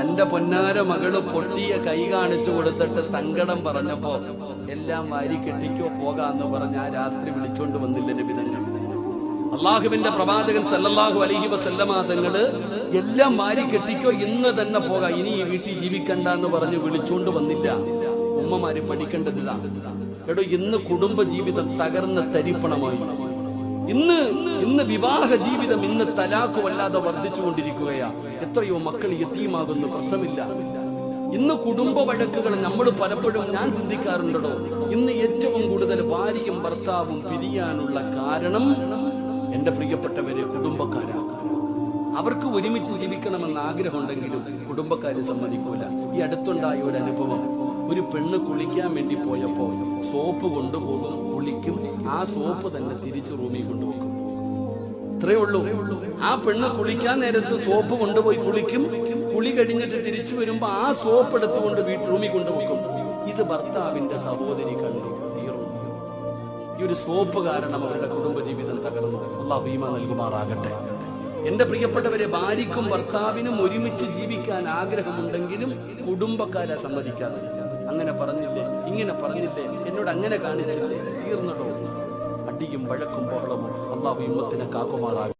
തന്റെ പൊന്നാര മകൾ പൊട്ടിയ കൈ കാണിച്ചു കൊടുത്തിട്ട് സങ്കടം പറഞ്ഞപ്പോ എല്ലാം വാരി കെട്ടിക്കോ പോകാന്ന് പറഞ്ഞ് ആ രാത്രി വിളിച്ചോണ്ട് വന്നില്ല നബിതങ്ങൾ അള്ളാഹുവിന്റെ പ്രവാചകൻ സല്ലല്ലാഹു അലഹി വസല്ലമാതങ്ങൾ എല്ലാം വാരി കെട്ടിക്കോ ഇന്ന് തന്നെ പോകാം ഇനി ഈ വീട്ടിൽ ജീവിക്കണ്ട എന്ന് പറഞ്ഞ് വിളിച്ചോണ്ട് വന്നില്ല. ഉമ്മമാര് പഠിക്കേണ്ടത് എടോ ഇന്ന് കുടുംബ ജീവിതം തകർന്ന് തരിപ്പണമായി. ഇന്ന് ഇന്ന് വിവാഹ ജീവിതം ഇന്ന് തലാഖ് വല്ലാതെ വർദ്ധിച്ചുകൊണ്ടിരിക്കുകയാ. എത്രയോ മക്കൾ എത്തിയുമാകുന്നു പ്രശ്നമില്ല. ഇന്ന് കുടുംബ വഴക്കുകൾ നമ്മൾ പലപ്പോഴും ഞാൻ ചിന്തിക്കാറുണ്ടോ ഇന്ന് ഏറ്റവും കൂടുതൽ ഭാര്യയും ഭർത്താവും പിരിയാനുള്ള കാരണം എന്റെ പ്രിയപ്പെട്ടവരെ കുടുംബക്കാരാണ് അവർക്ക് ഒരുമിച്ച് ജീവിക്കണമെന്ന് ആഗ്രഹമുണ്ടെങ്കിലും കുടുംബക്കാര് സമ്മതിക്കൂല. ഈ അടുത്തുണ്ടായ ഒരു അനുഭവം ഒരു പെണ്ണ് കുളിക്കാൻ വേണ്ടി പോയപ്പോ സോപ്പ് കൊണ്ടുപോകും കുളിക്കും. ആ സോപ്പ് തന്നെ തിരിച്ച് റൂമിൽ കൊണ്ടുപോകും. ഇത്രേ ഉള്ളൂ. ആ പെണ്ണ് കുളിക്കാൻ നേരത്ത് സോപ്പ് കൊണ്ടുപോയി കുളിക്കും. കുളി കഴിഞ്ഞിട്ട് തിരിച്ചു വരുമ്പോ ആ സോപ്പ് എടുത്തുകൊണ്ട് വീട്ട് റൂമിൽ കൊണ്ടുപോകും. ഇത് ഭർത്താവിന്റെ സഹോദരി കണ്ടു ഈ ഒരു സോപ്പ് കാരണം അവരുടെ കുടുംബജീവിതം തകർന്നു. അല്ല ഭീമ നൽകുമാറാകട്ടെ. എന്റെ പ്രിയപ്പെട്ടവരെ ഭാര്യക്കും ഭർത്താവിനും ഒരുമിച്ച് ജീവിക്കാൻ ആഗ്രഹമുണ്ടെങ്കിലും കുടുംബക്കാരെ സമ്മതിക്കാതെ. അങ്ങനെ പറഞ്ഞില്ലേ? ഇങ്ങനെ പറഞ്ഞില്ലേ? എന്നോട് അങ്ങനെ കാണിച്ചില്ലേ? തീർന്നടോ. അടിയും വഴക്കും ബഹളവും അള്ളാഹു ഇമ്മത്തിനെ കാക്കുമാറാകട്ടെ